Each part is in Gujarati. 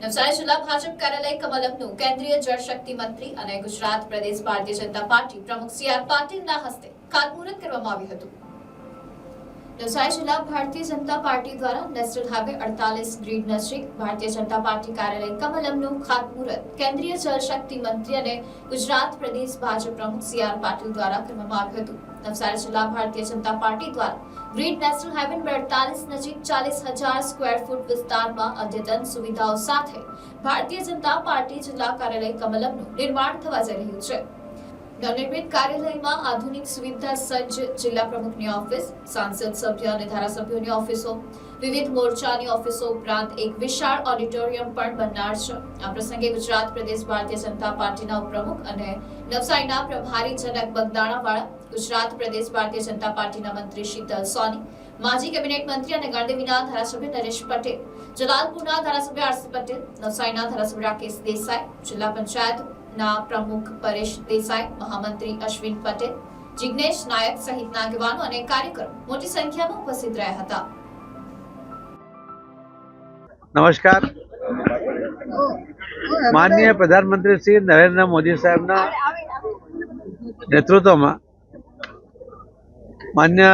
નવસારી જિલ્લા ભાજપ કાર્યાલય કમલમનું કેન્દ્રીય જળશક્તિ મંત્રી અને ગુજરાત પ્રદેશ ભારતીય જનતા પાર્ટી પ્રમુખ સી આર પાટીલના હસ્તે ખાતમુહૂર્ત કરવામાં આવ્યું હતું. નવસારી જિલ્લા ભારતીય જનતા પાર્ટી દ્વારા નેશનલ હાઈવે અડતાલીસ ગ્રીડ નજીક ભારતીય જનતા પાર્ટી કાર્યાલય કમલમનું ખાતમુહૂર્ત કેન્દ્રીય જળશક્તિ મંત્રી અને ગુજરાત પ્રદેશ ભાજપ પ્રમુખ સી આર પાટીલ દ્વારા કરવામાં આવ્યું હતું. નવસારી જિલ્લા ભારતીય જનતા પાર્ટી દ્વારા ગ્રીડ નેશનલ હાઈવે નંબર અડતાલીસ નજીક ચાલીસ હજાર સ્ક્વેર ફૂટ વિસ્તારમાં અદ્યતન સુવિધાઓ સાથે ભારતીય જનતા પાર્ટી જિલ્લા કાર્યાલય કમલમનું નિર્માણ થવા જઈ રહ્યું છે. નવનિર્મિત કાર્યાલયમાં આધુનિક સુવિધા સજ્જ જિલ્લા પ્રમુખની ઓફિસ, સાંસદ સભ્ય અને ધારાસભ્યોની ઓફિસો, વિવિધ મોરચાની ઓફિસો ઉપરાંત એક વિશાળ ઓડિટોરિયમ પણ બનનાર છે. આ પ્રસંગે ગુજરાત પ્રદેશ ભારતીય જનતા પાર્ટીના ઉપપ્રમુખ અને નવસારીના પ્રભારી જનક બગદાણાવાળા, ગુજરાત પ્રદેશ ભારતીય જનતા પાર્ટીના મંત્રી શીતલ સોની માજી કેબિનેટ મંત્રી અને ગણદેવીના ધારાસભ્ય નરેશ પટેલ, જલાલપુરના ધારાસભ્ય આરસી પટેલ, નવસારીના ધારાસભ્ય રાકેશ દેસાઈ, જિલ્લા પંચાયતના પ્રમુખ પરેશ દેસાઈ, મહામંત્રી અશ્વિન પટેલ, જિગ્નેશ નાયક સહિતના આગેવાનો અને કાર્યકરો મોટી સંખ્યામાં ઉપસ્થિત રહ્યા હતા. નમસ્કાર. માનનીય પ્રધાનમંત્રી શ્રી નરેન્દ્ર મોદી સાહેબના નેતૃત્વમાં માન્ય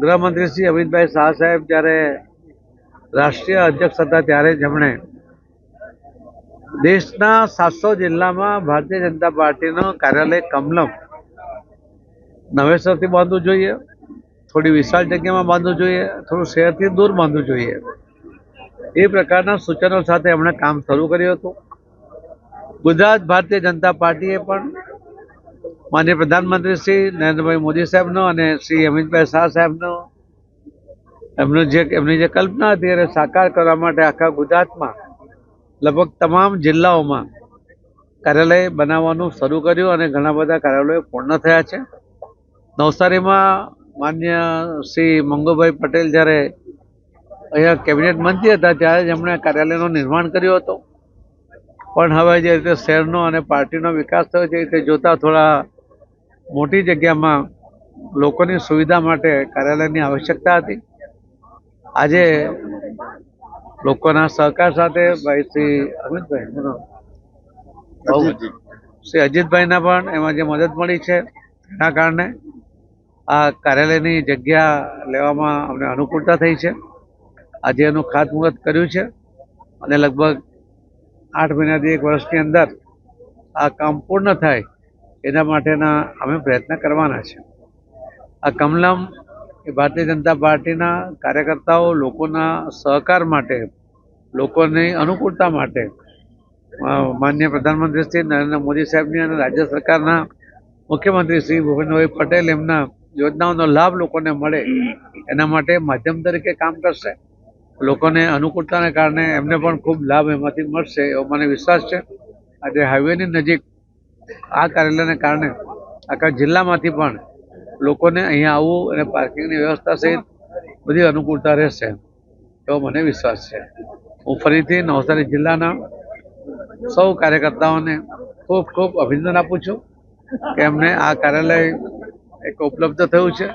ગૃહમંત્રી શ્રી અમિતભાઈ શાહ સાહેબ જ્યારે રાષ્ટ્રીય અધ્યક્ષ હતા ત્યારે જેમણે દેશના સાતસો જિલ્લામાં ભારતીય જનતા પાર્ટીનો કાર્યાલય કમલમ. નવેસરથી બાંધવું જોઈએ, થોડી વિશાળ જગ્યામાં બાંધવું જોઈએ, થોડું શહેરથી દૂર બાંધવું જોઈએ. એ પ્રકારના સૂચનો સાથે એમણે કામ શરૂ કર્યું હતું. ગુજરાત ભારતીય જનતા પાર્ટીએ પણ માનનીય પ્રધાનમંત્રી શ્રી નરેન્દ્રભાઈ મોદી સાહેબનો અને શ્રી અમિતભાઈ શાહ સાહેબનો એમનું જે, એમની જે કલ્પના હતી એને સાકાર કરવા માટે આખા ગુજરાતમાં લગભગ તમામ જિલ્લાઓમાં કાર્યાલય બનાવવાનું શરૂ કર્યું અને ઘણા બધા કાર્યાલયો પૂર્ણ થયા છે. નવસારીમાં માન્ય શ્રી મંગુભાઈ પટેલ જ્યારે અહીંયા કેબિનેટ મંત્રી હતા ત્યારે જ એમણે કાર્યાલયનું નિર્માણ કર્યું હતું. પણ હવે જે રીતે શહેરનો અને પાર્ટીનો વિકાસ થયો છે એ રીતે જોતા થોડા મોટી જગ્યામાં લોકોની સુવિધા માટે કાર્યાલયની આવશ્યકતા હતી. આજે લોકોના સહકાર સાથે ભાઈ શ્રી અમિતભાઈ શ્રી અજીતભાઈના પણ એમાં જે મદદ મળી છે એના કારણે આ કાર્યાલયની જગ્યા લેવામાં અમને અનુકૂળતા થઈ છે. આજે એનું ખાતમુહૂર્ત કર્યું છે અને લગભગ આઠ મહિનાથી એક વર્ષની અંદર આ કામ પૂર્ણ થાય એના માટેના અમે પ્રયત્ન કરવાના છે. આ કમલમ એ ભારતીય જનતા પાર્ટીના કાર્યકર્તાઓ લોકોના સહકાર માટે, લોકોની અનુકૂળતા માટે માન્ય પ્રધાનમંત્રી શ્રી નરેન્દ્ર મોદી સાહેબની અને રાજ્ય સરકારના મુખ્યમંત્રી શ્રી ભૂપેન્દ્રભાઈ પટેલ એમના યોજનાઓનો લાભ લોકોને મળે, એના માટે માધ્યમ તરીકે કામ કરશે. લોકોને અનુકૂળતાને કારણે એમને પણ ખૂબ લાભ એમાંથી મળશે એવો મને વિશ્વાસ છે. આજે હાઈવેની નજીક આ કાર્યાલયને કારણે આખા જિલ્લામાંથી પણ લોકોને અહીંયા આવવું અને પાર્કિંગની વ્યવસ્થા સહિત બધી અનુકૂળતા રહેશે. એવો મને વિશ્વાસ છે. હું ફરીથી નવસારી જિલ્લાના સૌ કાર્યકર્તાઓને ખૂબ ખૂબ અભિનંદન આપું છું કે એમને આ કાર્યાલય એક ઉપલબ્ધ થયું છે.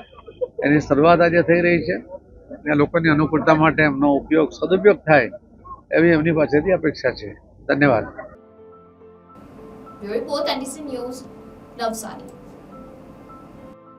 એની શરૂઆત આજે થઈ રહી છે અને લોકોની અનુકૂળતા માટે એમનો ઉપયોગ સદુપયોગ થાય એવી એમની પાસેથી અપેક્ષા છે. ધન્યવાદ. Report news, Navsari.